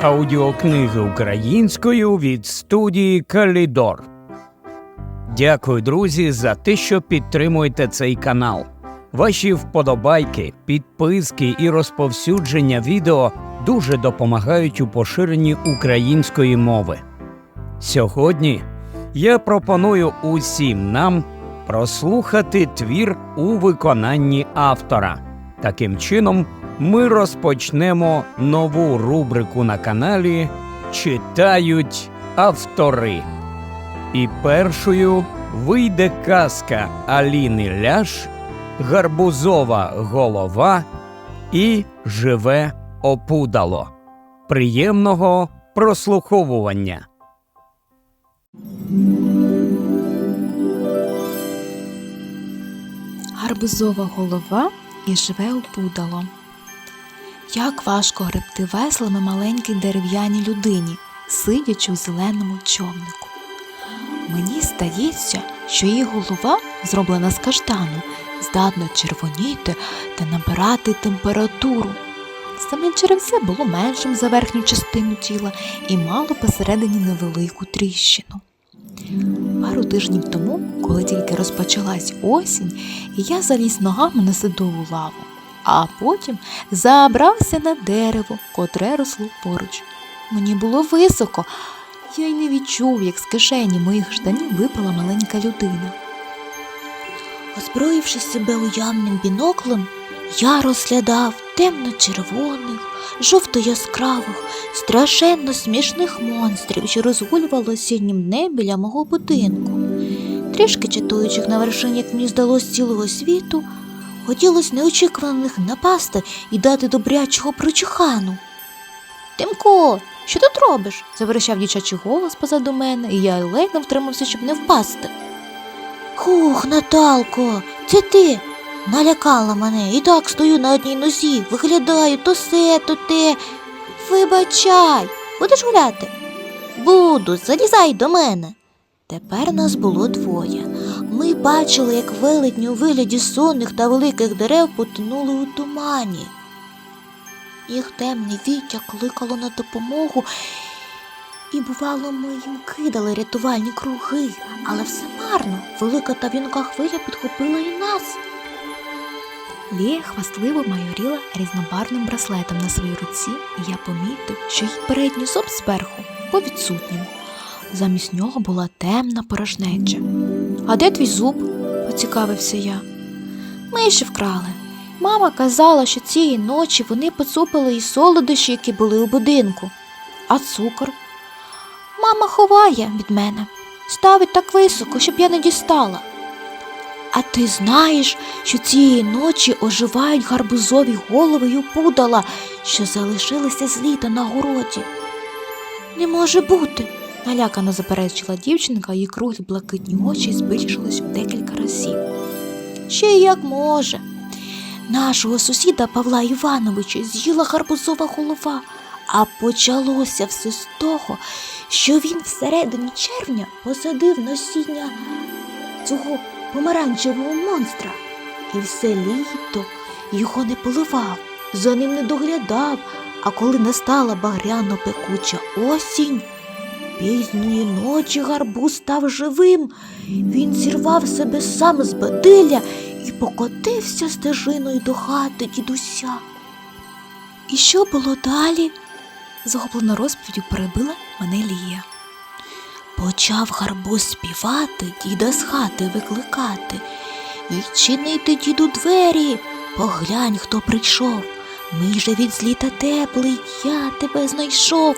Аудіокниги українською від студії Калідор. Дякую, друзі, за те, що підтримуєте цей канал. Ваші вподобайки, підписки і розповсюдження відео дуже допомагають у поширенні української мови. Сьогодні я пропоную усім нам прослухати твір у виконанні автора. Таким чином, ми розпочнемо нову рубрику на каналі Читають автори. І першою вийде казка Аліни Ляш, Гарбузова голова і Живе опудало. Приємного прослуховування. Гарбузова голова і живе опудало. Як важко гребти веслами маленькій дерев'яній людині, сидячи у зеленому човнику. Мені здається, що її голова, зроблена з каштану, здатна червоніти та набирати температуру. Саме черевце було меншим за верхню частину тіла і мало посередині невелику тріщину. Пару тижнів тому, коли тільки розпочалась осінь, я заліз ногами на садову лаву, а потім забрався на дерево, котре росло поруч. Мені було високо, я й не відчув, як з кишені моїх штанів випала маленька людина. Озброївши себе уявним біноклем, я розглядав темно-червоних, жовто-яскравих, страшенно смішних монстрів, що розгулювали в сіннім небі біля мого будинку. Трішки чатуючих на вершині, як мені здалось, цілого світу, хотілося неочікувано на них напасти і дати добрячого прочухану. Тимко, що тут робиш? заверещав дівчачий голос позаду мене, і я ледь не втримався, щоб не впасти. Хух, Наталко, це ти. Налякала мене і так стою на одній нозі, виглядаю то се, то те. Вибачай, будеш гуляти? Буду, залізай до мене. Тепер нас було двоє. Ми бачили, як велетні у вигляді сонних та великих дерев потонули у тумані. Їх темне віття кликало на допомогу, і, бувало, ми їм кидали рятувальні круги, але все марно. Велика та вінка хвиля підхопила і нас. Лія хвастливо майоріла різнобарвним браслетом на своїй руці, і я помітив, що її передній зуб зверху був відсутнім. Замість нього була темна порожнеча. А де твій зуб? поцікавився я. Миші вкрали. Мама казала, що цієї ночі вони поцупили і солодощі, які були у будинку. А цукор? Мама ховає від мене, ставить так високо, щоб я не дістала. А ти знаєш, що цієї ночі оживають гарбузові голови й опудала, що залишилися з літа на городі? Не може бути, налякано заперечила дівчинка, її круглі блакитні очі збільшились у декілька разів. Ще як може. Нашого сусіда Павла Івановича з'їла гарбузова голова, а почалося все з того, що він всередині червня посадив насіння цього помаранчевого монстра і все літо його не поливав, за ним не доглядав, а коли настала багряно пекуча осінь, пізньої ночі гарбуз став живим, він зірвав себе сам з бадилля і покотився стежиною до хати дідуся. І що було далі? захоплено розповіддю перебила мене Лія. Почав гарбуз співати, діда з хати викликати. Відчинити діду двері, поглянь, хто прийшов. Ми же від зліта теплий, я тебе знайшов.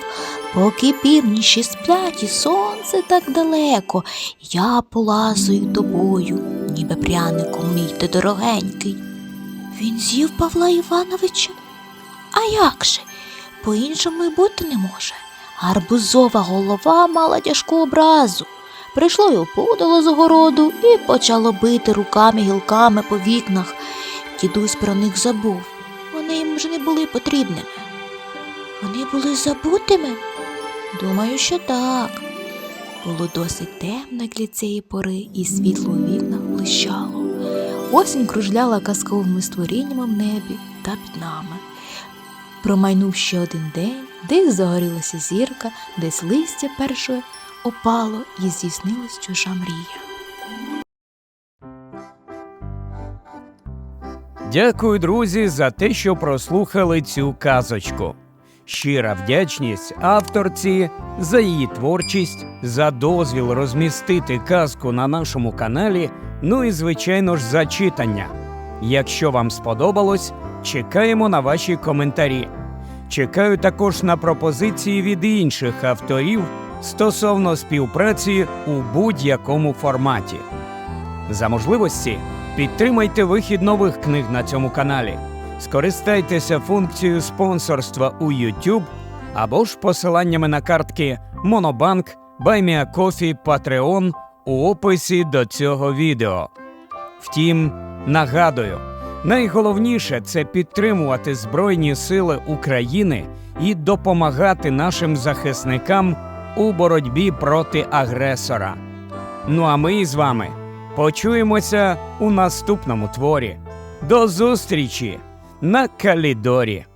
Поки півніші сплять і сонце так далеко, я полазую тобою, ніби пряником мій ти дорогенький. Він з'їв Павла Івановича? А як же? По-іншому й бути не може. Гарбузова голова мала тяжку образу. Прийшло й опудало з огороду і почало бити руками гілками по вікнах. Дідусь про них забув. Вони їм вже не були потрібними. Вони були забутими? Думаю, що так. Було досить темно для цієї пори, і світло у вікнах блищало. Осінь кружляла казковими створіннями в небі та під нами. Промайнув ще один день, десь загорілася зірка, десь листя перше опало і здійснилась чужа мрія. Дякую, друзі, за те, що прослухали цю казочку. Щира вдячність авторці за її творчість, за дозвіл розмістити казку на нашому каналі, ну і, звичайно ж, за читання. Якщо вам сподобалось, чекаємо на ваші коментарі. Чекаю також на пропозиції від інших авторів стосовно співпраці у будь-якому форматі. За можливості підтримайте вихід нових книг на цьому каналі. Скористайтеся функцією спонсорства у YouTube або ж посиланнями на картки Monobank, BuyMeACoffee, Patreon у описі до цього відео. Втім, нагадую, найголовніше це підтримувати Збройні Сили України і допомагати нашим захисникам у боротьбі проти агресора. Ну а ми з вами почуємося у наступному творі. До зустрічі на Калідорі!